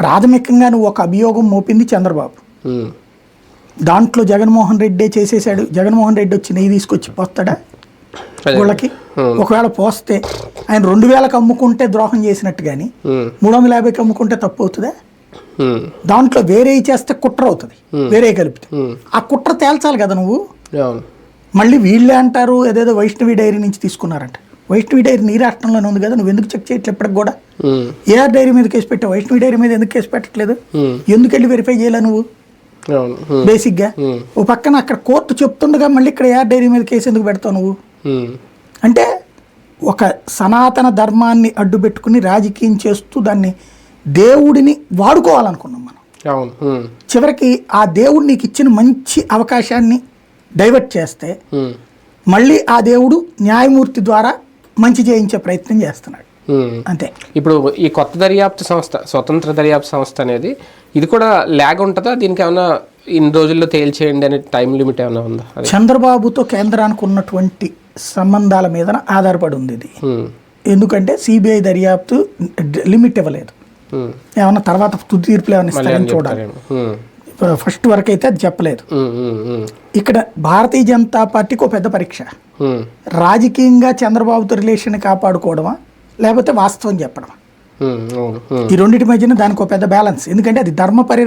ప్రాథమికంగా నువ్వు ఒక అభియోగం మోపింది చంద్రబాబు. దాంట్లో జగన్మోహన్ రెడ్డే చేసేసాడు జగన్మోహన్ రెడ్డి వచ్చి నెయ్యి తీసుకొచ్చి పోస్తాడా? ఉమ్, ఒకవేళ పోస్తే ఆయన రెండు వేలకు అమ్ముకుంటే ద్రోహం చేసినట్టు కానీ మూడు వందల యాభైకి అమ్ముకుంటే తప్పు అవుతుందా? దాంట్లో వేరే చేస్తే కుట్ర అవుతుంది. వేరే కలిపితే ఆ కుట్ర తేల్చాలి కదా నువ్వు? మళ్ళీ వీళ్ళే అంటారు ఏదేదో వైష్ణవి డైరీ నుంచి తీసుకున్నారంట. వైష్ణవి డైరీ నీ రాష్ట్రంలోనే ఉంది కదా నువ్వు ఎందుకు చెక్ చేయట్లేదు ఇప్పటికి కూడా? ఏఆర్ డైరీ మీద కేసు పెట్టావు వైష్ణవి డైరీ మీద ఎందుకు కేసు పెట్టట్లేదు? ఎందుకు వెళ్ళి వెరిఫై చేయలే నువ్వు? బేసిక్గా ఓ పక్కన అక్కడ కోర్టు చెప్తుండగా మళ్ళీ ఇక్కడ ఏఆర్ డైరీ మీద కేసు ఎందుకు పెడతావు నువ్వు? అంటే ఒక సనాతన ధర్మాన్ని అడ్డు పెట్టుకుని రాజకీయం చేస్తూ దాన్ని దేవుడిని వాడుకోవాలనుకున్నాం మనం. చివరికి ఆ దేవుడు నీకు ఇచ్చిన మంచి అవకాశాన్ని డైవర్ట్ చేస్తే మళ్ళీ ఆ దేవుడు న్యాయమూర్తి ద్వారా మంచి చేయించే ప్రయత్నం చేస్తున్నాడు. అంతే. ఇప్పుడు ఈ కొత్త దర్యాప్తు సంస్థ స్వతంత్ర దర్యాప్తు సంస్థ అనేది ఇది కూడా ల్యాగ్ ఉంటుందా? దీనికి ఏమైనా ఇన్ని రోజుల్లో తేల్చేయండి అనే టైం లిమిట్ ఏమైనా ఉందా? చంద్రబాబుతో కేంద్రానికి ఉన్నటువంటి సంబంధాల మీద ఆధారపడి ఉంది ఇది. ఎందుకంటే సిబిఐ దర్యాప్తు లిమిట్ ఇవ్వలేదు. ఏమన్నా తర్వాత తుది తీర్పులు ఏమైనా ఇస్తారని చూడాలి. ఫస్ట్ వరకు అయితే అది చెప్పలేదు. ఇక్కడ భారతీయ జనతా పార్టీకి ఒక పెద్ద పరీక్ష. రాజకీయంగా చంద్రబాబుతో రిలేషన్ కాపాడుకోవడమా లేకపోతే వాస్తవం చెప్పడమా? ఈ రెండింటి మధ్యన దానికి ఒక పెద్ద బ్యాలెన్స్ ఎందుకంటే అది ధర్మ పరి